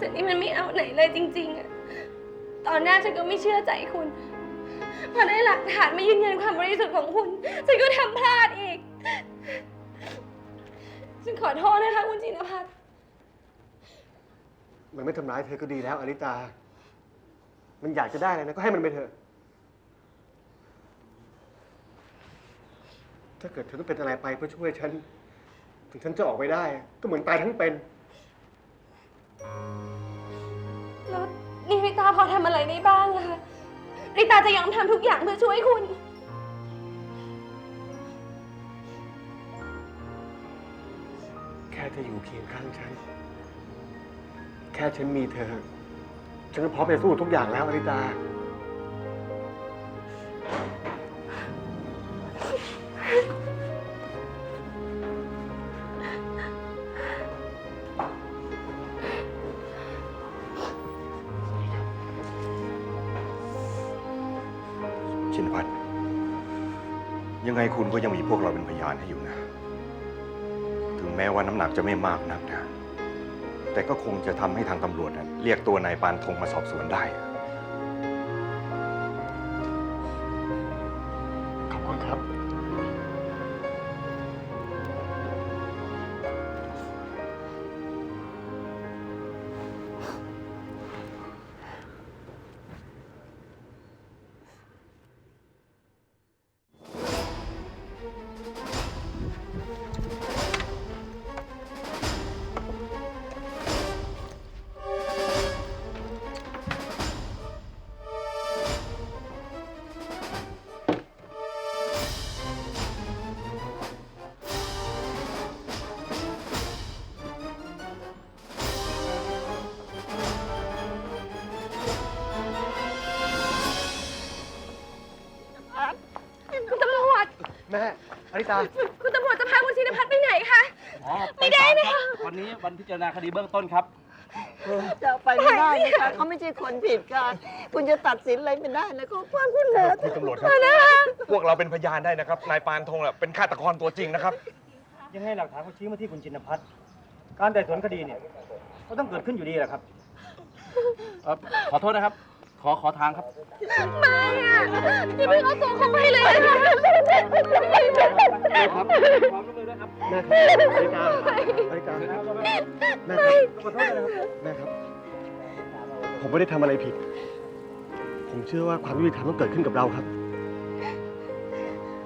ฉันนี่มันไม่เอาไหนเลยจริงๆอะตอนแรกฉันก็ไม่เชื่อใจคุณ พอได้หลักฐานมายืนยันความบริสุทธิ์ของคุณ ฉันก็ทำพลาดอีก ฉันขอโทษนะคะคุณจินพัฒน์มันไม่ทำร้ายเธอก็ดีแล้วอลิตา มันอยากจะได้อะไรนะก็ให้มันไปเถอะ ถ้าเกิดเธอต้องเป็นอะไรไปเพื่อช่วยฉัน ถึงฉันจะออกไปได้ ก็เหมือนตายทั้งเป็น แล้วนี่ริตาพอทำอะไรได้บ้างอะคะริตาจะยอมทำทุกอย่างเพื่อช่วยคุณ แค่เธออยู่เคียงข้างฉัน แค่ฉันมีเธอ ฉันก็พร้อมจะสู้ทุกอย่างแล้วอริตา ชินพัฒน์ยังไงคุณก็ยังมีพวกเราเป็นพยานให้อยู่นะ ถึงแม้ว่าน้ำหนักจะไม่มากนักนะ แต่ก็คงจะทำให้ทางตำรวจนะเรียกตัวนายปานธงมาสอบสวนได้ ขอบคุณครับ ม่อลิตา คุณตำรวจจะพาคุณชินพัฒน์ไปไหนคะ อ๋อไม่ได้นะปศาลครับวันนี้วันพิจารณาคดีเบื้องต้นครับ จะเอาไปไม่ได้นะคะเขาไม่ใช่คนผิดค่ะ คุณจะตัดสินอะไรไม่ได้เลยเขาฟังคุณเหรอคุณตำรวจครับ พวกเราเป็นพยานได้นะครับ นายปานธงน่ะเป็นฆาตกรตัวจริงนะครับ ยังให้หลักฐานเขาชี้มาที่คุณชินพัฒน์การไต่สวนคดีเนี่ยก็ต้องเกิดขึ้นอยู่ดีแหละครับเอ่อขอโทษนะครับ ขอขอทางครับ ไม่อะอย่าเพิ่งเอาตัวเขาไปเลยนะคะครับความร่วมมือด้วยครับแม่ครับอลิตาอลิตาแม่ครับขอโทษด้วยนะครับแม่ครับ ผมไม่ได้ทำอะไรผิด ผมเชื่อว่าความยุติธรรมต้องเกิดขึ้นกับเราครับ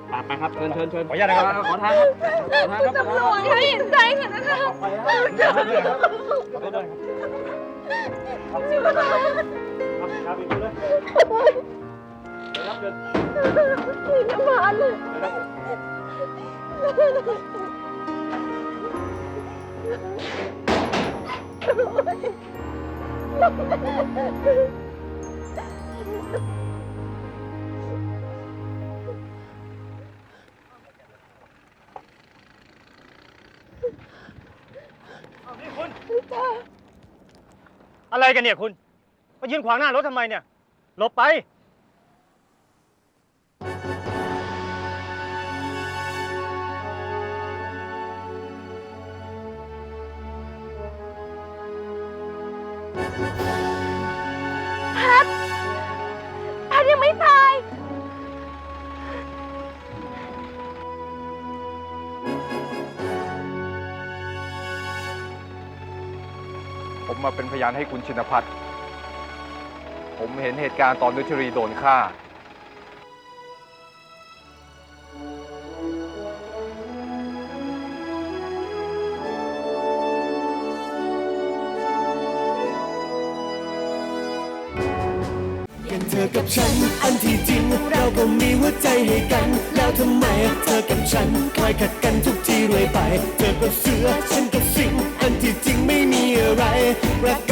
ไปไปครับเชิญเชิญเชิญขออนุญาตนะครับขอทางครับขอทางครับตำรวจคะเห็นใจค่ะนะคะไปครับขอโทษด้วยครับขอโทษด้วยครับชินพัฒน์ครับครับ อีกทีเลยเดี๋ยวรับเชินน์เดี๋ยวรับอะไรกันเนี่ยคุณ มายืนขวางหน้ารถทำไมเนี่ย หลบไปพัดพัดยังไม่ตาย ผมมาเป็นพยานให้คุณชินพัฒน์ ผมเห็นเหตุการณ์ตอนนุชรีโดนฆ่า กันเธอกับฉัน อันที่จริง เราก็มีหัวใจให้กัน แล้วทำไมเธอกับฉันคอยขัดกันทุกทีเรื่อยไป เธอกับเสือ ฉันกับสิง อันที่จริงไม่มีอะไรรักกัน